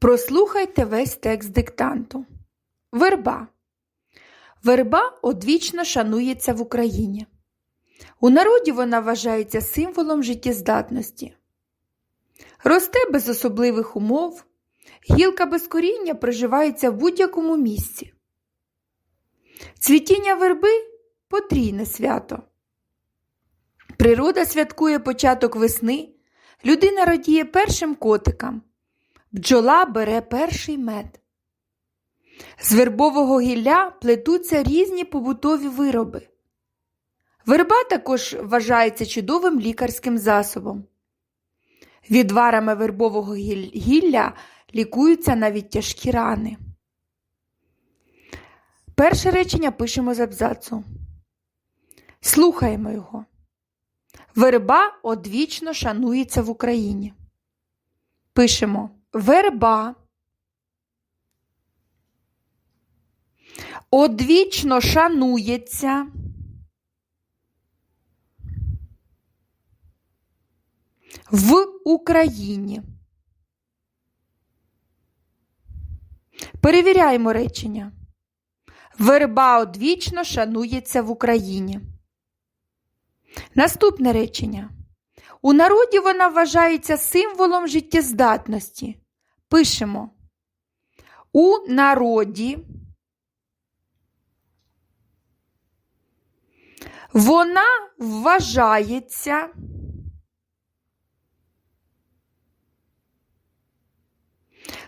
Прослухайте весь текст диктанту. Верба. Верба одвічно шанується в Україні. У народі вона вважається символом життєздатності. Росте без особливих умов, гілка без коріння приживається в будь-якому місці. Цвітіння верби потрійне свято. Природа святкує початок весни, людина радіє першим котикам, бджола бере перший мед. З вербового гілля плетуться різні побутові вироби. Верба також вважається чудовим лікарським засобом. Відварами вербового гілля лікуються навіть тяжкі рани. Перше речення пишемо з абзацу. Слухаємо його. Верба одвічно шанується в Україні. Пишемо верба. Одвічно шанується. В Україні. Перевіряємо речення. Верба одвічно шанується в Україні. Наступне речення. У народі вона вважається символом життєздатності. Пишемо. У народі вона вважається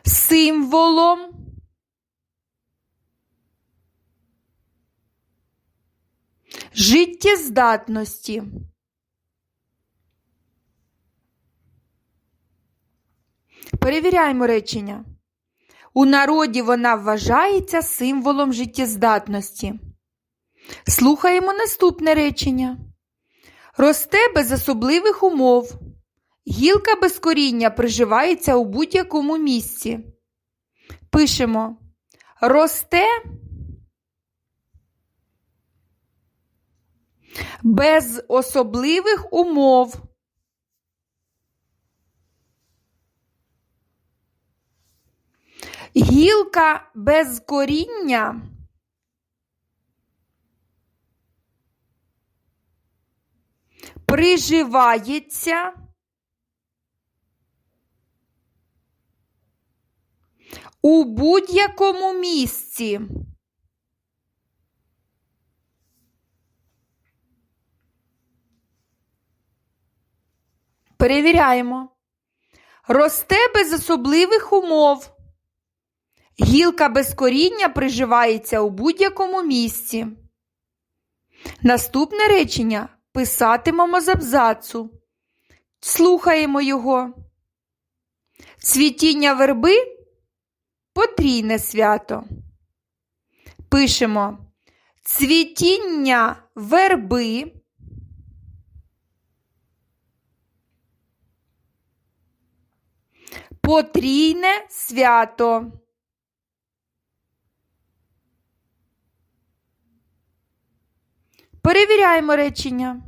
символом життєздатності. Перевіряємо речення. У народі вона вважається символом життєздатності. Слухаємо наступне речення. Росте без особливих умов. Гілка без коріння приживається у будь-якому місці. Пишемо росте без особливих умов. Гілка без коріння приживається у будь-якому місці. Перевіряємо. Росте без особливих умов. Гілка без коріння приживається у будь-якому місці. Наступне речення писатимемо з абзацу. Слухаємо його. Цвітіння верби потрійне свято. Пишемо цвітіння верби. Потрійне свято. Перевіряємо речення.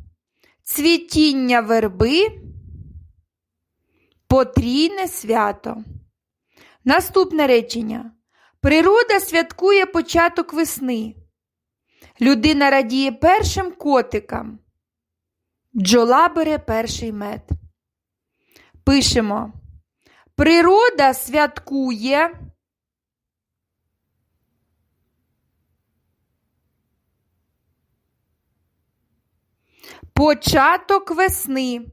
Цвітіння верби. Потрійне свято. Наступне речення. Природа святкує початок весни. Людина радіє першим котикам. Бджола бере перший мед. Пишемо. Природа святкує. Початок весни.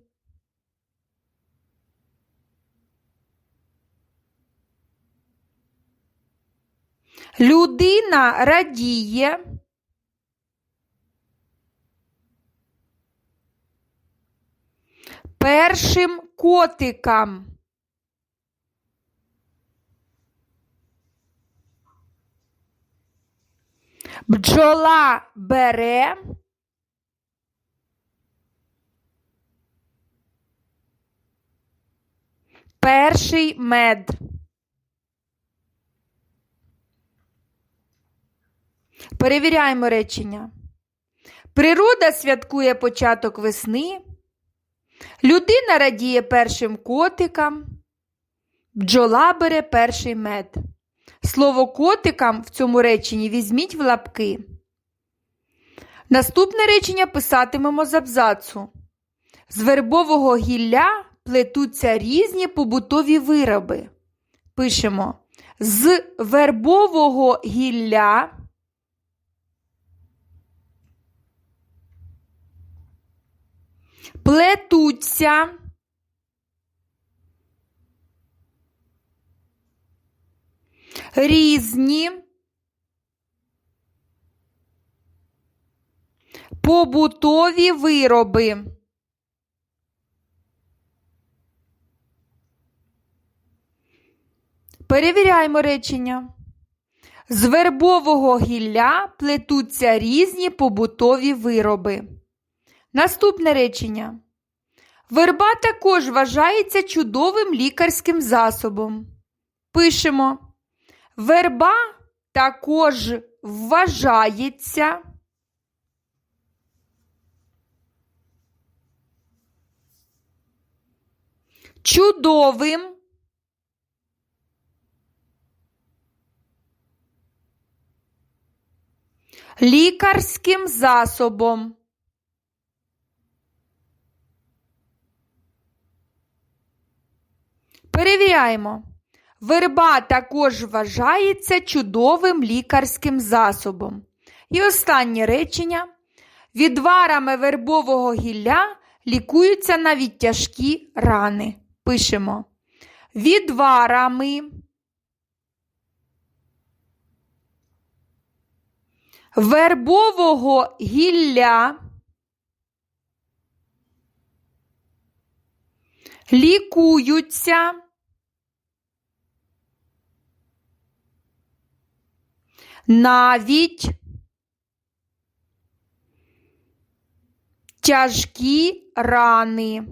Людина радіє. Першим котикам. Бджола бере. Перший мед. Перевіряємо речення. Природа святкує початок весни. Людина радіє першим котикам. Бджола бере перший мед. Слово котикам в цьому реченні візьміть в лапки. Наступне речення писатимемо з абзацу. З вербового гілля плетуться різні побутові вироби. Пишемо з вербового гілля плетуться різні побутові вироби. Перевіряємо речення. З вербового гілля плетуться різні побутові вироби. Наступне речення. Верба також вважається чудовим лікарським засобом. Пишемо. Верба також вважається. Чудовим лікарським засобом. Перевіряємо. Верба також вважається чудовим лікарським засобом. І останнє речення. Відварами вербового гілля лікуються навіть тяжкі рани. Пишемо. Відварами вербового гілля лікуються навіть тяжкі рани.